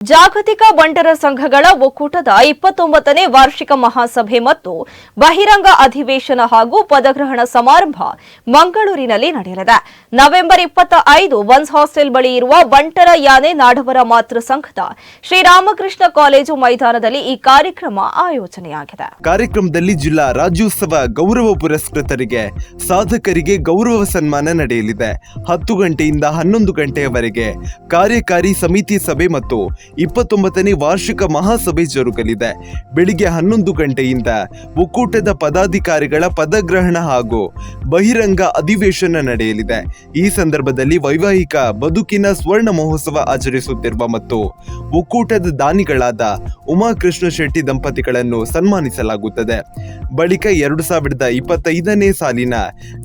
ಜಾಗತಿಕ ಬಂಟರ ಸಂಘಗಳ ಒಕ್ಕೂಟದ ಇಪ್ಪತ್ತೊಂಬತ್ತನೇ ವಾರ್ಷಿಕ ಮಹಾಸಭೆ ಮತ್ತು ಬಹಿರಂಗ ಅಧಿವೇಶನ ಹಾಗೂ ಪದಗ್ರಹಣ ಸಮಾರಂಭ ಮಂಗಳೂರಿನಲ್ಲಿ ನಡೆಯಲಿದೆ. ನವೆಂಬರ್ ಇಪ್ಪತ್ತ ಐದು ಒನ್ಸ್ ಹಾಸ್ಟೆಲ್ ಬಳಿ ಇರುವ ಬಂಟರ ಯಾನೆ ನಾಡವರ ಮಾತೃ ಸಂಘದ ಶ್ರೀರಾಮಕೃಷ್ಣ ಕಾಲೇಜು ಮೈದಾನದಲ್ಲಿ ಈ ಕಾರ್ಯಕ್ರಮ ಆಯೋಜನೆಯಾಗಿದೆ. ಕಾರ್ಯಕ್ರಮದಲ್ಲಿ ಜಿಲ್ಲಾ ರಾಜ್ಯೋತ್ಸವ ಗೌರವ ಪುರಸ್ಕೃತರಿಗೆ ಸಾಧಕರಿಗೆ ಗೌರವ ಸನ್ಮಾನ ನಡೆಯಲಿದೆ. ಹತ್ತು ಗಂಟೆಯಿಂದ ಹನ್ನೊಂದು ಗಂಟೆಯವರೆಗೆ ಕಾರ್ಯಕಾರಿ ಸಮಿತಿ ಸಭೆ ಮತ್ತು ಇಪ್ಪತ್ತೊಂಬತ್ತನೇ ವಾರ್ಷಿಕ ಮಹಾಸಭೆ ಜರುಗಲಿದೆ. ಬೆಳಿಗ್ಗೆ ಹನ್ನೊಂದು ಗಂಟೆಯಿಂದ ಒಕ್ಕೂಟದ ಪದಾಧಿಕಾರಿಗಳ ಪದಗ್ರಹಣ ಹಾಗೂ ಬಹಿರಂಗ ಅಧಿವೇಶನ ನಡೆಯಲಿದೆ. ಈ ಸಂದರ್ಭದಲ್ಲಿ ವೈವಾಹಿಕ ಬದುಕಿನ ಸ್ವರ್ಣ ಮಹೋತ್ಸವ ಆಚರಿಸುತ್ತಿರುವ ಮತ್ತು ಒಕ್ಕೂಟದ ದಾನಿಗಳಾದ ಉಮಾಕೃಷ್ಣ ಶೆಟ್ಟಿ ದಂಪತಿಗಳನ್ನು ಸನ್ಮಾನಿಸಲಾಗುತ್ತದೆ. ಬಳಿಕ ಎರಡು ಸಾವಿರದ ಇಪ್ಪತ್ತೈದನೇ ಸಾಲಿನ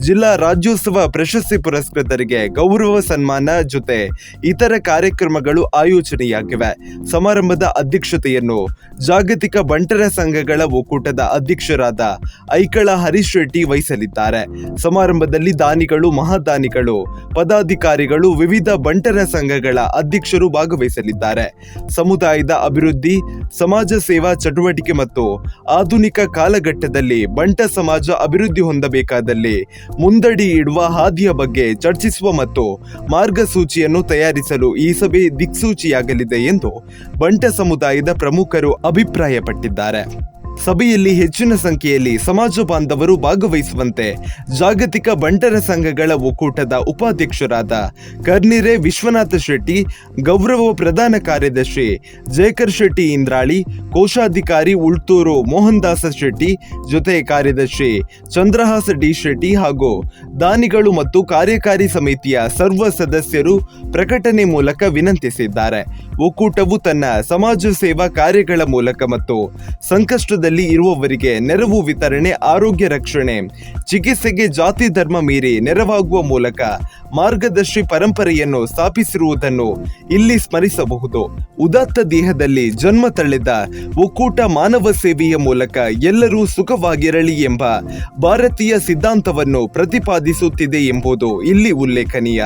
ಜಿಲ್ಲಾ ರಾಜ್ಯೋತ್ಸವ ಪ್ರಶಸ್ತಿ ಪುರಸ್ಕೃತರಿಗೆ ಗೌರವ ಸನ್ಮಾನ ಜೊತೆ ಇತರ ಕಾರ್ಯಕ್ರಮಗಳು ಆಯೋಜನೆಯಾಗಿವೆ. ಸಮಾರಂಭದ ಅಧ್ಯಕ್ಷತೆಯನ್ನು ಜಾಗತಿಕ ಬಂಟರ ಸಂಘಗಳ ಒಕ್ಕೂಟದ ಅಧ್ಯಕ್ಷರಾದ ಐಕಳ ಹರೀಶ್ ಶೆಟ್ಟಿ ವಹಿಸಲಿದ್ದಾರೆ. ಸಮಾರಂಭದಲ್ಲಿ ದಾನಿಗಳು, ಮಹಾದಾನಿಗಳು ಪದಾಧಿಕಾರಿಗಳು, ವಿವಿಧ ಬಂಟರ ಸಂಘಗಳ ಅಧ್ಯಕ್ಷರು ಭಾಗವಹಿಸಲಿದ್ದಾರೆ. ಸಮುದಾಯದ ಅಭಿವೃದ್ಧಿ, ಸಮಾಜ ಸೇವಾ ಚಟುವಟಿಕೆ ಮತ್ತು ಆಧುನಿಕ ಕಾಲಘಟ್ಟದಲ್ಲಿ ಬಂಟ ಸಮಾಜ ಅಭಿವೃದ್ಧಿ ಹೊಂದಬೇಕಾದಲ್ಲಿ ಮುಂದಡಿ ಇಡುವ ಹಾದಿಯ ಬಗ್ಗೆ ಚರ್ಚಿಸುವ ಮತ್ತು ಮಾರ್ಗಸೂಚಿಯನ್ನು ತಯಾರಿಸಲು ಈ ಸಭೆ ದಿಕ್ಸೂಚಿಯಾಗಲಿದೆ ಎಂದು ಬಂಟ ಸಮುದಾಯದ ಪ್ರಮುಖರು ಅಭಿಪ್ರಾಯಪಟ್ಟಿದ್ದಾರೆ. ಸಭೆಯಲ್ಲಿ ಹೆಚ್ಚಿನ ಸಂಖ್ಯೆಯಲ್ಲಿ ಸಮಾಜ ಬಾಂಧವರು ಭಾಗವಹಿಸುವಂತೆ ಜಾಗತಿಕ ಬಂಟರ ಸಂಘಗಳ ಒಕ್ಕೂಟದ ಉಪಾಧ್ಯಕ್ಷರಾದ ಕರ್ನಿರೆ ವಿಶ್ವನಾಥ ಶೆಟ್ಟಿ, ಗೌರವ ಪ್ರಧಾನ ಕಾರ್ಯದರ್ಶಿ ಜಯಕರ್ ಶೆಟ್ಟಿ ಇಂದ್ರಾಳಿ, ಕೋಶಾಧಿಕಾರಿ ಉಳ್ತೂರು ಮೋಹನ್ ದಾಸ ಶೆಟ್ಟಿ, ಜೊತೆ ಕಾರ್ಯದರ್ಶಿ ಚಂದ್ರಹಾಸ ಡಿ ಶೆಟ್ಟಿ ಹಾಗೂ ದಾನಿಗಳು ಮತ್ತು ಕಾರ್ಯಕಾರಿ ಸಮಿತಿಯ ಸರ್ವ ಸದಸ್ಯರು ಪ್ರಕಟಣೆ ಮೂಲಕ ವಿನಂತಿಸಿದ್ದಾರೆ. ಒಕ್ಕೂಟವು ತನ್ನ ಸಮಾಜ ಸೇವಾ ಕಾರ್ಯಗಳ ಮೂಲಕ ಮತ್ತು ಸಂಕಷ್ಟದಲ್ಲಿ ಇರುವವರಿಗೆ ನೆರವು ವಿತರಣೆ, ಆರೋಗ್ಯ ರಕ್ಷಣೆ, ಚಿಕಿತ್ಸೆಗೆ ಜಾತಿ ಧರ್ಮ ಮೀರಿ ನೆರವಾಗುವ ಮೂಲಕ ಮಾರ್ಗದರ್ಶಿ ಪರಂಪರೆಯನ್ನು ಸ್ಥಾಪಿಸಿರುವುದನ್ನು ಇಲ್ಲಿ ಸ್ಮರಿಸಬಹುದು. ಉದಾತ್ತ ದೇಹದಲ್ಲಿ ಜನ್ಮ ತಳೆದ ಒಕ್ಕೂಟ ಮಾನವ ಸೇವೆಯ ಮೂಲಕ ಎಲ್ಲರೂ ಸುಖವಾಗಿರಲಿ ಎಂಬ ಭಾರತೀಯ ಸಿದ್ಧಾಂತವನ್ನು ಪ್ರತಿಪಾದಿಸುತ್ತಿದೆ ಎಂಬುದು ಇಲ್ಲಿ ಉಲ್ಲೇಖನೀಯ.